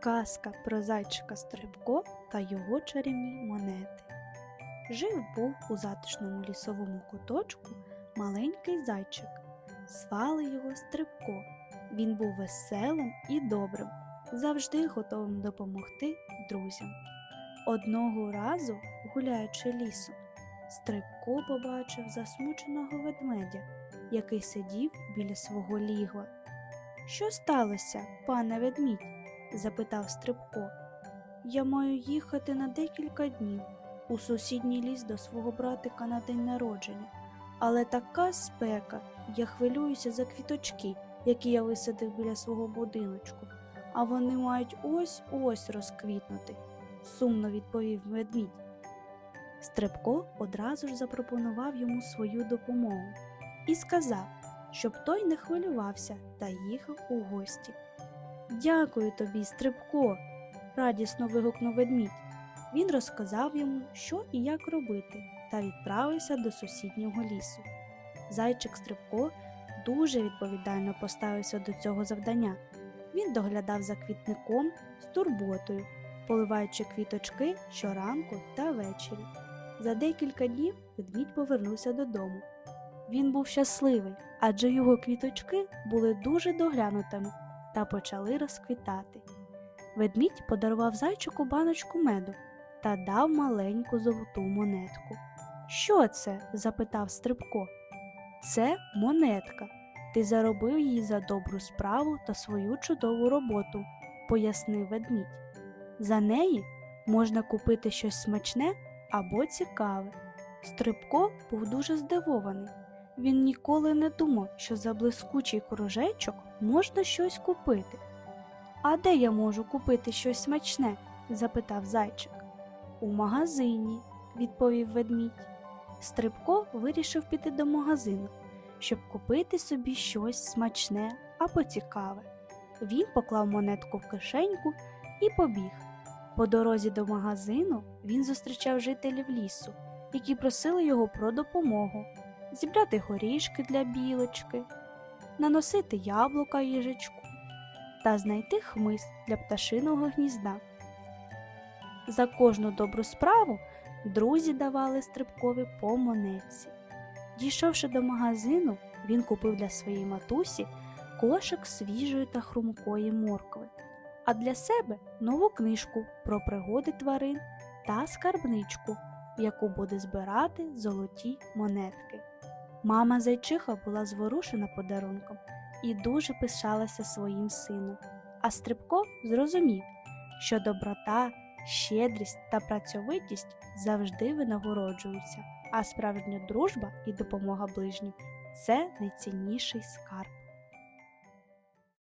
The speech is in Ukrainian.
Казка про зайчика Стрибко та його чарівні монети. Жив був у затишному лісовому куточку маленький зайчик. Звали його Стрибко. Він був веселим і добрим, завжди готовим допомогти друзям. Одного разу, гуляючи лісом, Стрибко побачив засмученого ведмедя, який сидів біля свого лігва. Що сталося, пане ведмідь? Запитав Стрибко. Я маю їхати на декілька днів у сусідній ліс до свого братика на день народження. Але така спека, я хвилююся за квіточки, які я висадив біля свого будиночку, а вони мають ось ось розквітнути, сумно відповів ведмідь. Стрибко одразу ж запропонував йому свою допомогу і сказав, щоб той не хвилювався та їхав у гості. Дякую тобі, Стрибко, радісно вигукнув ведмідь. Він розказав йому, що і як робити, та відправився до сусіднього лісу. Зайчик Стрибко дуже відповідально поставився до цього завдання. Він доглядав за квітником з турботою, поливаючи квіточки щоранку та ввечері. За декілька днів ведмідь повернувся додому. Він був щасливий, адже його квіточки були дуже доглянутими та почали розквітати. Ведмідь подарував зайчику баночку меду та дав маленьку золоту монетку. Що це? запитав Стрибко. Це монетка. Ти заробив її за добру справу та свою чудову роботу, пояснив ведмідь. За неї можна купити щось смачне або цікаве. Стрибко був дуже здивований. Він ніколи не думав, що за блискучий кружечок можна щось купити. А де я можу купити щось смачне? запитав зайчик. У магазині, відповів ведмідь. Стрибко вирішив піти до магазину, щоб купити собі щось смачне або цікаве. Він поклав монетку в кишеньку і побіг. По дорозі до магазину він зустрічав жителів лісу, які просили його про допомогу зібрати горішки для білочки, наносити яблука їжачку та знайти хмиз для пташиного гнізда. За кожну добру справу друзі давали стрибкові по монетці. Дійшовши до магазину, він купив для своєї матусі кошик свіжої та хрумкої моркви, а для себе нову книжку про пригоди тварин та скарбничку, яку буде збирати золоті монетки. Мама зайчиха була зворушена подарунком і дуже пишалася своїм сином. А Стрибко зрозумів, що доброта, щедрість та працьовитість завжди винагороджуються, а справжня дружба і допомога ближнім це найцінніший скарб.